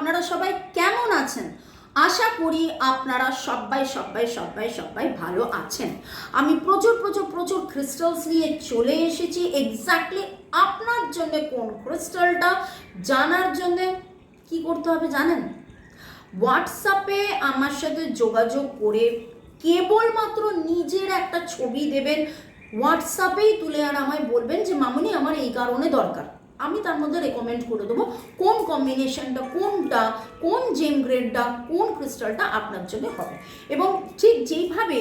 আপনারা সবাই কেমন আছেন? আশা করি আপনারা সবাই সবাই সবাই সবাই ভালো আছেন। আমি প্রচুর প্রচুর প্রচুর ক্রিস্টালস নিয়ে চলে এসেছি। এক্স্যাক্টলি আপনার জন্য কোন ক্রিস্টালটা জানার জন্য কি করতে হবে জানেন? হোয়াটসঅ্যাপে আমার সাথে যোগাযোগ করে কেবলমাত্র নিজের একটা ছবি দেবেন। হোয়াটসঅ্যাপেই তুলে আর আমায় বলবেন যে, মামনি, আমার এই কারণে দরকার। আমি তার মধ্যে রেকমেন্ড করে দেবো কোন কম্বিনেশনটা কোনটা, কোন জেম গ্রেডটা কোন ক্রিস্টালটা আপনার জন্য হবে। এবং ঠিক যেইভাবে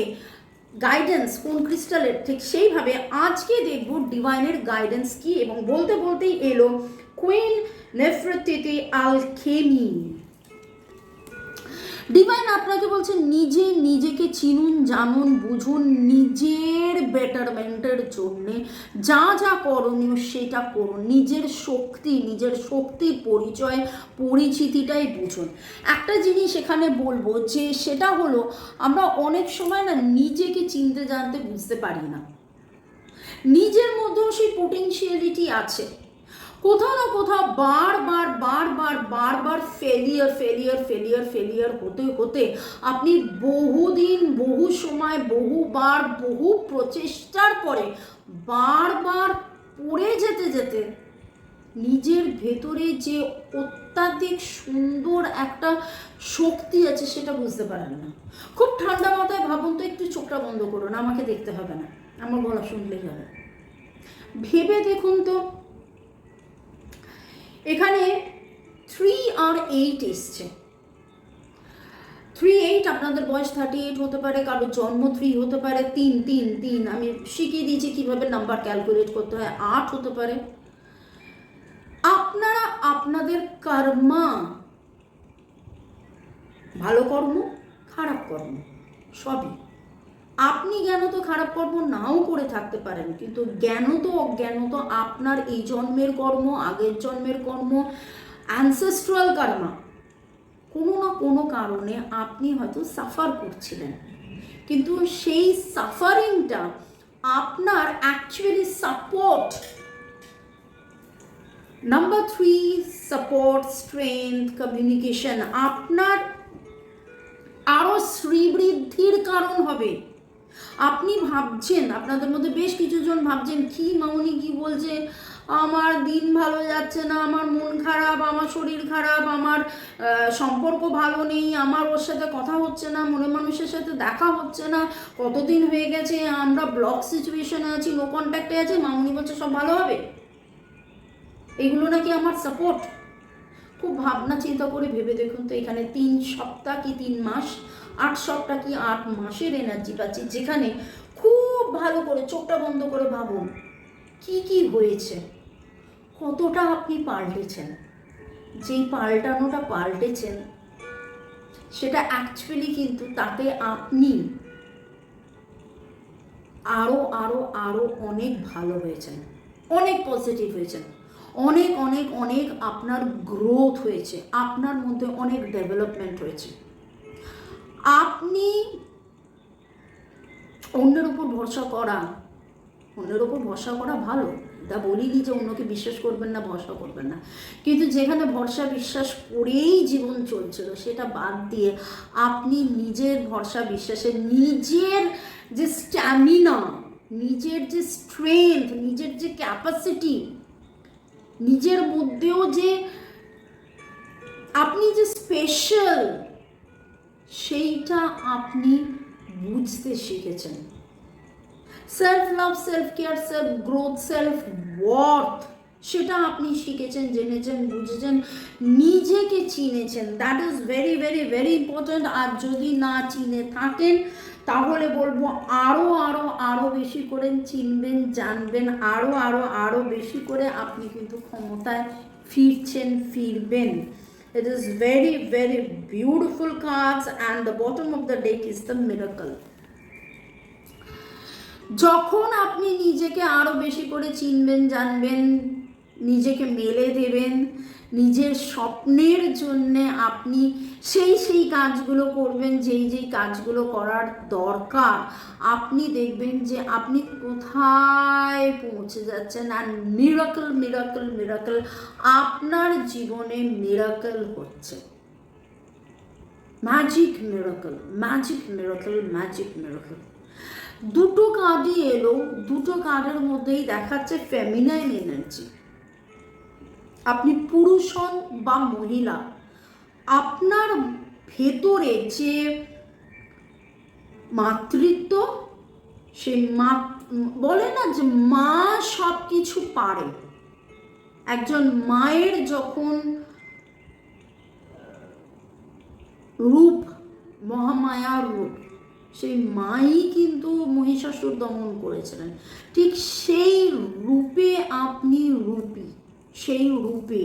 গাইডেন্স কোন ক্রিস্টালের ঠিক সেইভাবে আজকে দেখব ডিভাইনের গাইডেন্স কি এবং বলতে বলতেই এলো কুইন নেফ্রতিতে আলকেমি ডিভাইন আপনাকে বলছে নিজে নিজেকে চিনুন, জানুন, বুঝুন নিজের বেটারমেন্টের জন্যে। যা যা করণীয় সেটা করুন। নিজের শক্তি, নিজের শক্তির পরিচয়, পরিচিতিটাই বুঝুন। একটা জিনিস এখানে বলব যে সেটা হলো, আমরা অনেক সময় না নিজেকে চিনতে জানতে বুঝতে পারি না। নিজের মধ্যেও সেই পোটেনশিয়ালিটি আছে। কোথাও না কোথাও বারবার বারবার বারবার ফেলিয়ার ফেলিয়ার ফেলিয়ার ফেলিয়ার হতে হতে আপনি বহুদিন, বহু সময় বহুবার বহু প্রচেষ্টার পরে বারবার পড়ে যেতে যেতে নিজের ভেতরে যে অত্যাধিক সুন্দর একটা শক্তি আছে সেটা বুঝতে পারেন না। খুব ঠান্ডা মাথায় ভাবুন তো, একটু চোখটা বন্ধ করুন, আমাকে দেখতে হবে না। আমার গলা শুনলেই হবে। ভেবে দেখুন তো এখানে থ্রি আর এইট এসছে। থ্রি এইট আপনাদের বয়স থার্টি এইট হতে পারে, কারও জন্ম থ্রি হতে পারে, তিন তিন তিন। আমি শিখিয়ে দিয়েছি কীভাবে নাম্বার ক্যালকুলেট করতে হয়, আট হতে পারে। আপনারা আপনাদের কর্মা, ভালো কর্ম, খারাপ কর্ম, সবই। আপনি জ্ঞান তো খারাপ কর্ম নাও করে থাকতে পারেন, কিন্তু জ্ঞান তো অজ্ঞান তো আপনার এই জন্মের কর্ম, আগের জন্মের কর্ম অ্যানসেস্ট্রাল কর্মা কোনো না কোনো কারণে আপনি হয়তো সাফার করছিলেন। কিন্তু সেই সাফারিংটা আপনার actually support number three support strength communication আপনার আরও শ্রীবৃদ্ধির কারণ হবে। আপনি ভাবছেন, আপনাদের মধ্যে বেশ কিছুজন ভাবছেন, কি মামনি কি বলছে আমার দিন ভালো যাচ্ছে না, আমার মন খারাপ, আমার শরীর খারাপ, আমার সম্পর্ক ভালো নেই, আমার ওর সাথে কথা হচ্ছে না, মনে মানুষের সাথে দেখা হচ্ছে না, কতদিন হয়ে গেছে, আমরা ব্লক সিচুয়েশনে আছি নো কন্ট্যাক্টে আছি, মামনি বলছে সব ভালো হবে? এগুলো নাকি আমার সাপোর্ট খুব ভাবনা চিন্তা করে ভেবে দেখুন তো, এখানে তিন সপ্তাহ কি তিন মাস? আট সপ্তাহ কি আট মাসের এনার্জি পাচ্ছি, যেখানে খুব ভালো করে চোখটা বন্ধ করে ভাবুন, কি কি হয়েছে? কতটা আপনি পাল্টেছেন? যেই পাল্টানোটা পাল্টেছেন, সেটা অ্যাকচুয়ালি কিন্তু তাতে আপনি আরও আরও আরও অনেক ভালো হয়েছেন, অনেক পজিটিভ হয়েছেন, অনেক অনেক অনেক আপনার গ্রোথ হয়েছে, আপনার মধ্যে অনেক ডেভেলপমেন্ট হয়েছে। আপনি অন্যের উপর ভরসা করা, অন্যের উপর ভরসা করা ভালো। তা বলিনি যে অন্যকে বিশ্বাস করবেন না, ভরসা করবেন না। কিন্তু যেখানে ভরসা বিশ্বাস করেই জীবন চলছিল, সেটা বাদ দিয়ে আপনি নিজের ভরসা বিশ্বাসে, নিজের যে স্ট্যামিনা নিজের যে স্ট্রেংথ নিজের যে ক্যাপাসিটি নিজের মধ্যেও যে আপনি যে স্পেশাল সেইটা আপনি বুঝতে শিখেছেন। Self love self care self growth self worth সেটা আপনি শিখেছেন, জেনেছেন, বুঝেছেন, নিজেকে চিনেছেন। That is very very very important আর যদি না চিনে থাকেন, তাহলে বলব আরও আরও আরও বেশি করে চিনবেন, জানবেন আরও আরও আরও বেশি করে আপনি কিন্তু ক্ষমতায় ফিরছেন, ফিরবেন। It is very, very beautiful cards, and the bottom of the deck is the miracle. যখন আপনি নিজেকে আরো বেশি করে চিনবেন জানবেন নিজেকে মেলে দেবেন, নিজের স্বপ্নের জন্যে আপনি সেই সেই কাজগুলো করবেন, যেই যেই কাজগুলো করার দরকার। আপনি দেখবেন যে আপনি কোথায় পৌঁছে যাচ্ছেন আর মিরাকল মিরাকল মিরাকল আপনার জীবনে মিরাকল হচ্ছে। Magic miracle magic miracle magic miracle দুটো কার্ডই এলো, দুটো কার্ডের মধ্যেই দেখাচ্ছে ফেমিনাইন এনার্জি আপনি পুরুষ হন বা মহিলা, আপনার ভেতরে যে মাতৃত্ব সেই মা বলে না যে মা সব কিছু পারে। একজন মায়ের যখন রূপ, মহামায়ার রূপ, সেই মাই কিন্তু মহিষাসুর দমন করেছিলেন। ঠিক সেই রূপে আপনি রূপী। সেই রূপে,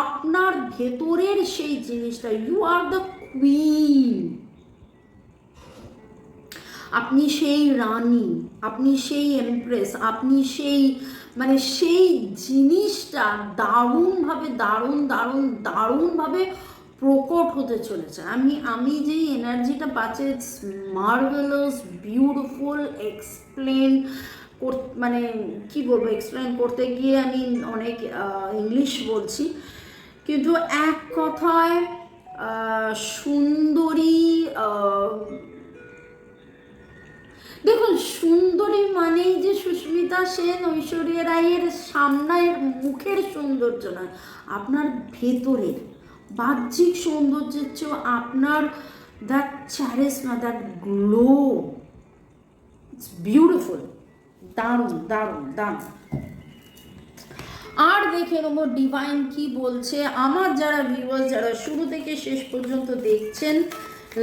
আপনার ভেতরের সেই জিনিসটা ইউ আর দ্য কুইন আপনি সেই রানী, আপনি সেই এমপ্রেস আপনি সেই মানে সেই জিনিসটা দারুণভাবে, দারুণ দারুণ, দারুণভাবে প্রকট হতে চলেছে। আমি আমি যেই এনার্জিটা পাচ্ছি ইটস মার্ভেলাস বিউটিফুল এক্সপ্লেন মানে কি বলব এক্সপ্লেন করতে গিয়ে আমি অনেক ইংলিশ বলছি। কিন্তু এক কথায় সুন্দরী দেখুন, সুন্দরী মানেই যে সুস্মিতা সেন ঐশ্বরিয়া রায়ের সামনের মুখের সৌন্দর্য নয়, আপনার ভেতরের বাহ্যিক সৌন্দর্যের চেয়েও আপনার that charisma that glow it's beautiful দারুণ দারুণ দারুণ। আর দেখে নেব ডিভাইন কি বলছে। আমার যারা ভিউয়ার্স যারা শুরু থেকে শেষ পর্যন্ত দেখছেন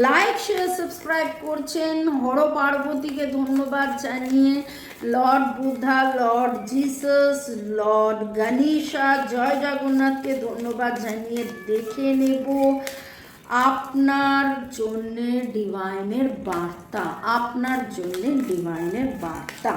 লাইক শেয়ার সাবস্ক্রাইব করছেন। হর পার্বতীকে ধন্যবাদ জানিয়ে lord Buddha lord Jesus lord Ganesha জয় জগন্নাথকে ধন্যবাদ জানিয়ে দেখে নেব আপনার জন্যে ডিভাইনের বার্তা, আপনার জন্যে ডিভাইনের বার্তা।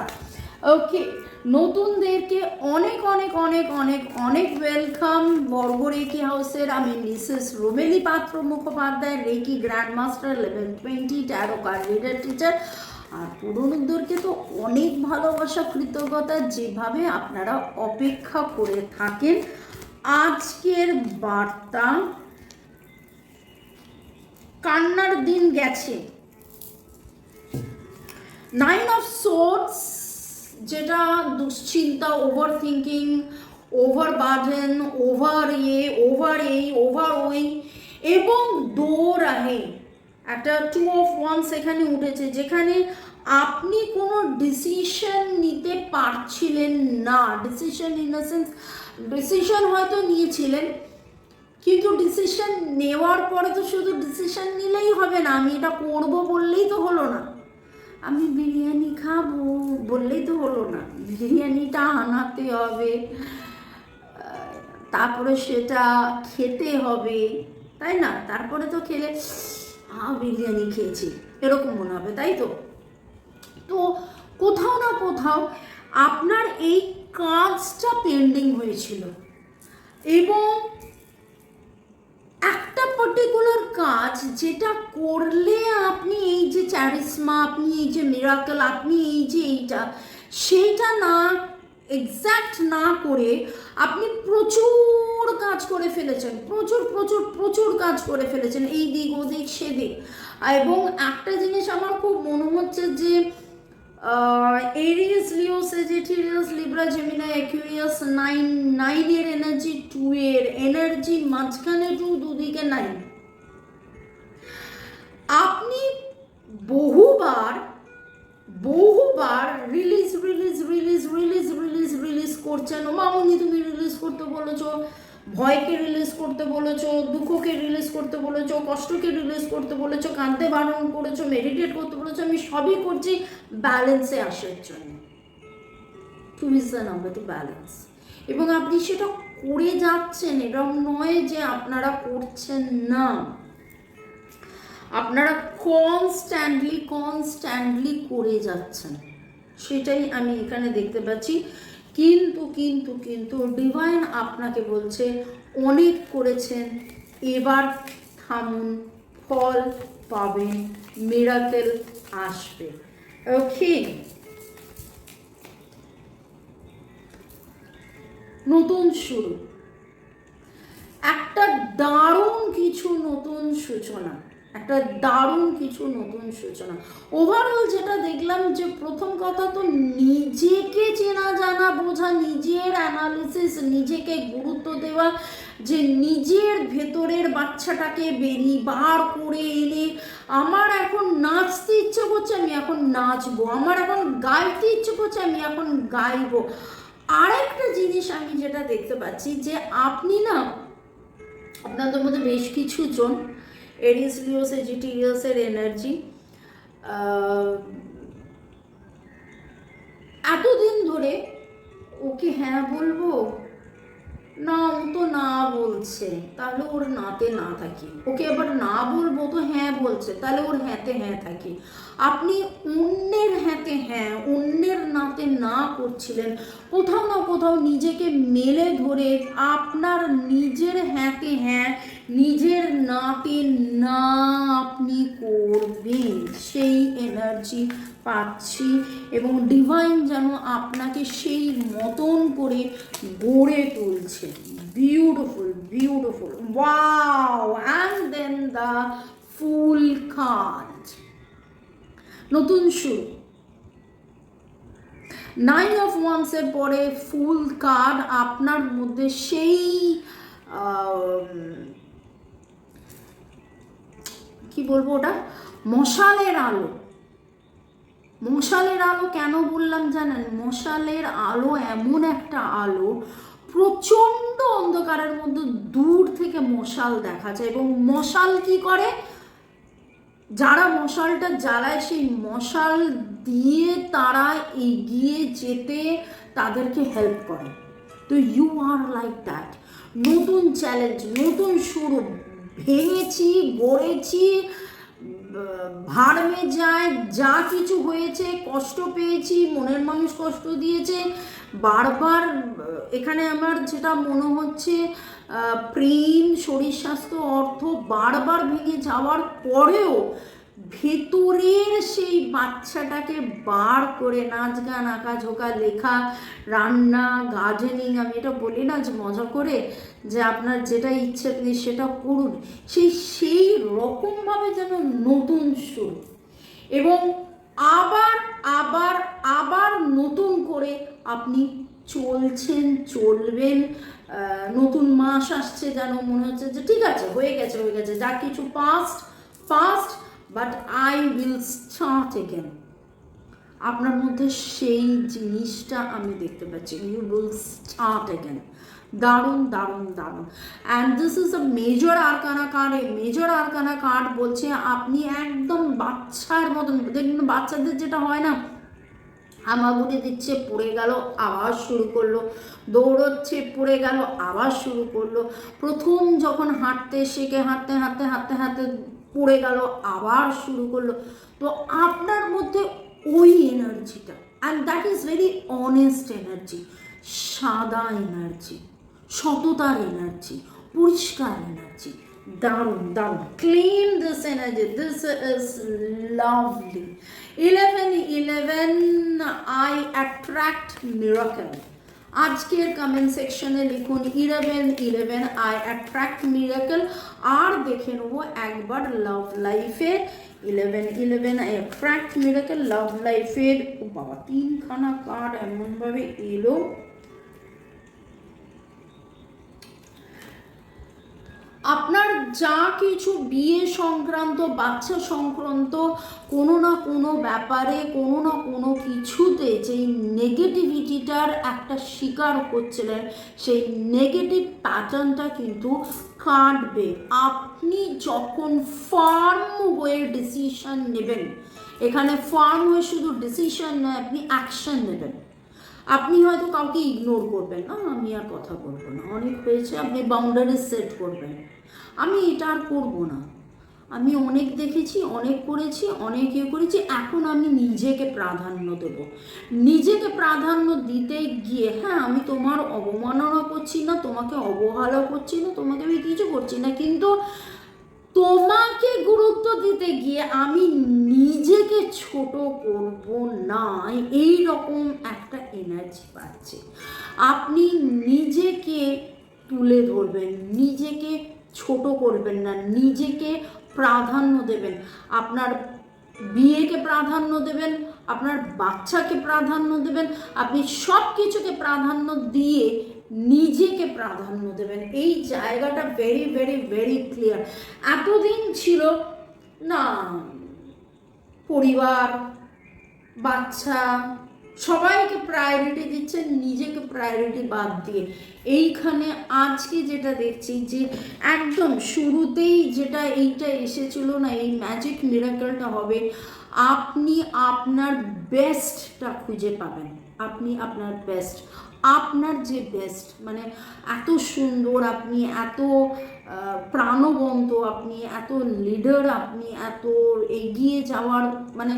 ওকে নতুনদেরকে অনেক অনেক অনেক অনেক অনেক ওয়েলকাম বর্গ রেকি হাউসের আমি Mrs Romeli Patra Mukhopadhyay reiki grand master level twenty tarot card reader teacher আর পুরনোদেরকে তো অনেক ভালোবাসা, কৃতজ্ঞতা, যেভাবে আপনারা অপেক্ষা করে থাকেন। আজকের বার্তা, কান্নার দিন গেছে। নাইন অফ সোর্স যেটা দুশ্চিন্তা over thinking over burden over এ ওভার এই ওভার ওই এবং দো রাহে একটা টু অফ ওয়ান সেখানে উঠেছে, যেখানে আপনি কোনো ডিসিশন নিতে পারছিলেন না। Decision in the sense decision হয়তো নিয়েছিলেন, কিন্তু ডিসিশন নেওয়ার পরে তো শুধু ডিসিশন নিলেই হবে না, আমি এটা করব বললেই তো হলো না। আমি বিরিয়ানি খাব বললেই তো হলো না। বিরিয়ানিটা আনাতে হবে, তারপরে সেটা খেতে হবে, তাই না? তারপরে তো খেলে আ বিরিয়ানি খেয়েছি, এরকম মনে হবে, তাই তো? তো কোথাও না কোথাও আপনার এই কাজটা পেন্ডিং হয়েছিল। এবং একটা পার্টিকুলার কাজ যেটা করলে আপনি এই যে চ্যারিসমা আপনি এই যে মিরাকল আপনি এই যে এইটা, সেইটা না এক্স্যাক্ট না করে আপনি প্রচুর কাজ করে ফেলেছেন, প্রচুর প্রচুর প্রচুর কাজ করে ফেলেছেন, এই দিক ওদিক, সেদিক। এবং একটা জিনিস আমার খুব মনে হচ্ছে যে Aries Leo Sagittarius Libra Gemini Aquarius nine নাইনের এনার্জি টু এর এনার্জি মাঝখানে টু দুদিকে নাইন আপনি বহুবার বহুবার release release release release release release করছেন। মামুনি, তুমি রিলিজ করতে বলেছ। ভয়কে রিলিজ করতে বলেছ, দুঃখকে রিলিজ করতে বলেছ, কষ্টকে রিলিজ করতে বলেছ, কাঁদতে বারণ করেছ মেডিটেট করতে বলেছ, আমি সবই করছি ব্যালেন্সে আসার জন্য। Two is the number two balance এবং আপনি সেটা করে যাচ্ছেন এরকম নয় যে আপনারা করছেন না। আপনারা কনস্ট্যান্টলি কনস্ট্যান্টলি করে যাচ্ছেন। সেটাই আমি এখানে দেখতে পাচ্ছি। কিন্তু কিন্তু কিন্তু ডিভাইন আপনাকে বলছে, অনেক করেছেন, এবার থামুন, ফল পাবেন মিরাকেল আসবে। ওকে নতুন শুরু। একটা দারুণ কিছু নতুন সূচনা। একটা দারুণ কিছু নতুন সূচনা। ওভারঅল যেটা দেখলাম যে প্রথম কথা তো নিজেকে চেনা, জানা, বোঝা, নিজের অ্যানালিসিস নিজেকে গুরুত্ব দেওয়া, যে নিজের ভেতরের বাচ্চাটাকে বেরিয়ে বার করে এনে আমার এখন নাচতে ইচ্ছে করছে, আমি এখন নাচবো। আমার এখন গাইতে ইচ্ছে করছে, আমি এখন গাইবো। আরেকটা জিনিস আমি যেটা দেখতে পাচ্ছি যে আপনি না, আপনাদের মধ্যে বেশ কিছু জন এরিস লিওস এজিটিরিয়াসের এনার্জি এতদিন ধরে ওকে হ্যাঁ বলব? না, ও তো না বলছে। তাহলে ওর নাতে না থাকি। ওকে এবার না বলব তো হ্যাঁ বলছে। তাহলে ওর হ্যাঁতে হ্যাঁ থাকি। আপনি অন্যের হ্যাঁতে হ্যাঁ অন্যের নাতে না করছিলেন। কোথাও না কোথাও নিজেকে মেলে ধরে আপনার নিজের হ্যাঁতে হ্যাঁ নিজের নাতে না আপনি করবেন। সেই এনার্জি পাচ্ছি এবং ডিভাইন যেন আপনাকে সেই মতন করে গড়ে তুলছে। Beautiful beautiful wow and then the full কাজ। নতুন শুরু। নাইন অফ ওয়ান্সের পরে ফুল কার্ড আপনার মধ্যে সেই কি বলব ওটা? মশালের আলো। মশালের আলো কেন বললাম জানেন? মশালের আলো এমন একটা আলো, প্রচণ্ড অন্ধকারের মধ্যে দূর থেকে মশাল দেখা যায় এবং মশাল কি করে? যারা মশালটা জ্বালায়, সেই মশাল দিয়ে তারা এগিয়ে যেতে তাদেরকে হেল্প করে। তো ইউ আর লাইক দ্যাট নতুন চ্যালেঞ্জ নতুন শুরু। ভেঙেছি, গড়েছি, ভাড়মে যায়, যা কিছু হয়েছে, কষ্ট পেয়েছি, মনের মানুষ কষ্ট দিয়েছে। বারবার, এখানে আমার যেটা মনে হচ্ছে প্রেম, শরীর স্বাস্থ্য, অর্থ বারবার ভেঙে যাওয়ার পরেও ভেতরের সেই বাচ্চাটাকে বার করে নাচ গান, আঁকা ঝোঁকা, লেখা, রান্না গার্ডেনিং আমি এটা বলি না, যে মজা করে যে আপনার যেটা ইচ্ছে আপনি সেটা করুন। সেই সেই রকমভাবে যেন নতুন শুরু। এবং আবার আবার আবার নতুন করে আপনি চলছেন, চলবেন নতুন মাস আসছে যেন মনে হচ্ছে যে ঠিক আছে, হয়ে গেছে হয়ে গেছে, যা কিছু past past but I will start again আপনার মধ্যে সেই জিনিসটা আমি দেখতে পাচ্ছি ইউ উইল স্টার্ট এগেন দারুণ দারুণ দারুণ. And this is a major arcana card এই মেজর আরকানা কার্ড বলছে আপনি একদম বাচ্চার মতন, দেখুন বাচ্চাদের যেটা হয় না হামাগুড়ি দিচ্ছে, পড়ে গেল, আবার শুরু করল। দৌড়চ্ছে, পড়ে গেল, আবার শুরু করল। প্রথম যখন হাঁটতে, শিখে হাঁটতে হাঁটতে হাঁটতে হাঁটতে পড়ে গেল, আবার শুরু করল। তো আপনার মধ্যে ওই এনার্জিটা and that is very honest energy সাদা এনার্জি, সততার এনার্জি, পরিষ্কার এনার্জি দারুণ দারুণ clean this energy this is lovely eleven eleven I attract miracle আজকের কমেন্ট সেকশনে লিখুন eleven eleven I attract miracle আর দেখে নেব একবার লাভ লাইফের eleven eleven I attract miracle love লাইফের ও বাবা তিনখানা কার্ড এমনভাবে এলো আপনার যা কিছু বিয়ে সংক্রান্ত, বাচ্চা সংক্রান্ত, কোনো না কোনো ব্যাপারে, কোনো না কোনো কিছুতে যেই নেগেটিভিটিটার একটা শিকার করছিলেন সেই নেগেটিভ প্যাটার্নটা কিন্তু কাটবে। আপনি যখন ফার্ম হয়ে ডিসিশন নেবেন, এখানে ফার্ম হয়ে শুধু ডিসিশন নয়, আপনি অ্যাকশন নেবেন। আপনি হয়তো কাউকে ইগনোর করবেন। না, আমি আর কথা বলব না। অনেক হয়েছে, আপনি বাউন্ডারি সেট করবেন। আমি এটা আর করব না। আমি অনেক দেখেছি, অনেক করেছি, অনেক ইয়ে করেছি। এখন আমি নিজেকে প্রাধান্য দেব। নিজেকে প্রাধান্য দিতে গিয়ে হ্যাঁ আমি তোমার অবমাননা করছি না, তোমাকে অবহেলা করছি না, তোমাকে আমি কিছু করছি না। কিন্তু তোমাকে গুরুত্ব দিতে গিয়ে আমি নিজেকে ছোট করব না। এই রকম একটা এনার্জি পাচ্ছে। আপনি নিজেকে তুলে ধরবেন, নিজেকে ছোট করবেন না, নিজেকে প্রাধান্য দেবেন। আপনার বিয়েকে প্রাধান্য দেবেন, আপনার বাচ্চাকে প্রাধান্য দেবেন, আপনি সব কিছুকে প্রাধান্য দিয়ে নিজেকে প্রাধান্য দেবেন। এই জায়গাটা ভেরি ভেরি ভেরি ক্লিয়ার এতদিন ছিল, না, পরিবার, বাচ্চা, সবাইকে প্রায়োরিটি দিচ্ছেন, নিজেকে প্রায়োরিটি বাদ দিয়ে। এইখানে আজকে যেটা দেখছি যে, একদম শুরুতেই যেটা এইটা এসেছিল না, এই ম্যাজিক মিরাকেলটা হবে, আপনি আপনার বেস্টটা খুঁজে পাবেন। আপনি আপনার বেস্ট আপনার যে বেস্ট মানে এত সুন্দর, আপনি এত প্রাণবন্ত, আপনি এত লিডার আপনি এত এগিয়ে যাওয়ার মানে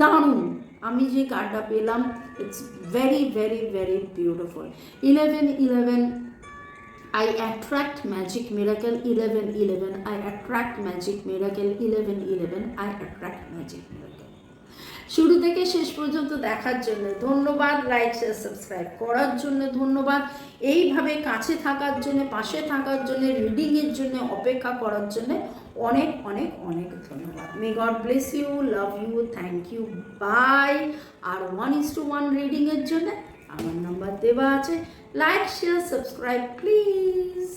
দারুণ। আমি যে কার্ডটা পেলাম it's very very very beautiful eleven eleven I attract magic miracle 11 11 I attract magic miracle 11 11 I attract magic miracle শুরু থেকে শেষ পর্যন্ত দেখার জন্য ধন্যবাদ লাইক শেয়ার সাবস্ক্রাইব করার জন্য ধন্যবাদ। এইভাবে কাছে থাকার জন্য, পাশে থাকার জন্য রিডিংয়ের জন্য অপেক্ষা করার জন্য অনেক অনেক অনেক ধন্যবাদ। May God bless you love you thank you bye R one is to one রিডিংয়ের জন্য আমার নাম্বার দেওয়া আছে। Like share subscribe please